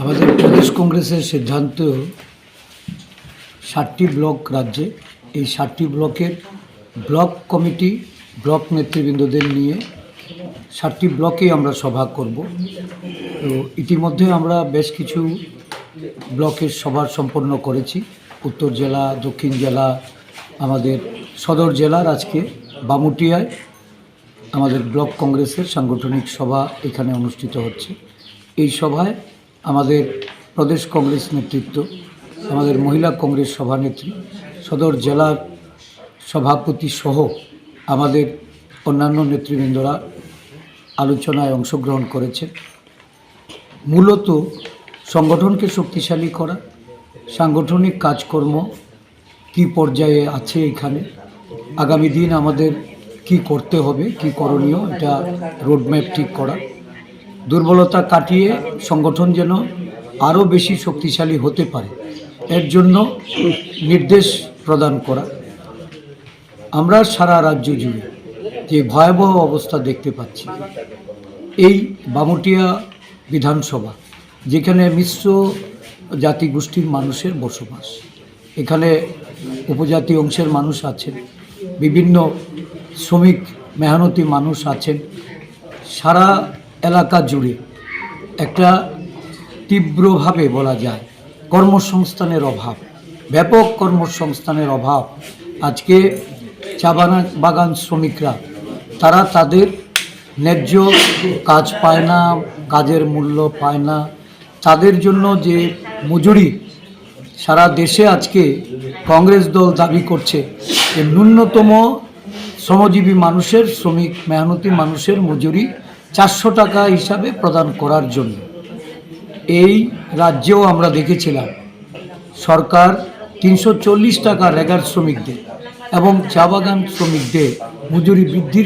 আমাদের প্রদেশ কংগ্রেসের সিদ্ধান্ত ষাটটি ব্লক রাজ্যে। এই ষাটটি ব্লকের ব্লক কমিটি, ব্লক নেতৃবৃন্দদের নিয়ে ষাটটি ব্লকেই আমরা সভা করব। তো ইতিমধ্যে আমরা বেশ কিছু ব্লকের সভা সম্পন্ন করেছি। উত্তর জেলা, দক্ষিণ জেলা, আমাদের সদর জেলার আজকে বামুটিয়ায় আমাদের ব্লক কংগ্রেসের সাংগঠনিক সভা এখানে অনুষ্ঠিত হচ্ছে। এই সভায় আমাদের প্রদেশ কংগ্রেস নেতৃত্ব, আমাদের মহিলা কংগ্রেস সভানেত্রী, সদর জেলার সভাপতি সহ আমাদের অন্যান্য নেতৃবৃন্দরা আলোচনায় অংশগ্রহণ করেছে। মূলত সংগঠনকে শক্তিশালী করা, সাংগঠনিক কাজকর্ম কি পর্যায়ে আছে এখানে, আগামী দিন আমাদের কি করতে হবে, কি করণীয়, এটা রোডম্যাপ ঠিক করা। দুর্বলতা কাটিয়ে সংগঠন যেন আরও বেশি শক্তিশালী হতে পারে। এর জন্য নির্দেশ প্রদান করা। আমরা সারা রাজ্য জুড়ে যে ভয়াবহ অবস্থা দেখতে পাচ্ছি, এই বামুটিয়া বিধানসভা, যেখানে মিশ্র জাতিগোষ্ঠীর মানুষের বসবাস, এখানে উপজাতি অংশের মানুষ আছেন, বিভিন্ন শ্রমিক মেহনতি মানুষ আছেন, সারা এলাকা জুড়ে একটা তীব্রভাবে বলা যায় কর্মসংস্থানের অভাব, ব্যাপক কর্মসংস্থানের অভাব। আজকে চা বাগান শ্রমিকরা, তারা তাদের ন্যায্য কাজ পায় না, কাজের মূল্য পায় না। তাদের জন্য যে মজুরি সারা দেশে আজকে কংগ্রেস দল দাবি করছে যে ন্যূনতম শ্রমজীবী মানুষের, শ্রমিক মেহনতি মানুষের মজুরি চারশো টাকা হিসাবে প্রদান করার জন্য। এই রাজ্যেও আমরা দেখেছিলাম, সরকার তিনশো চল্লিশ টাকা রেগার শ্রমিকদের এবং চা বাগান শ্রমিকদের মজুরি বৃদ্ধির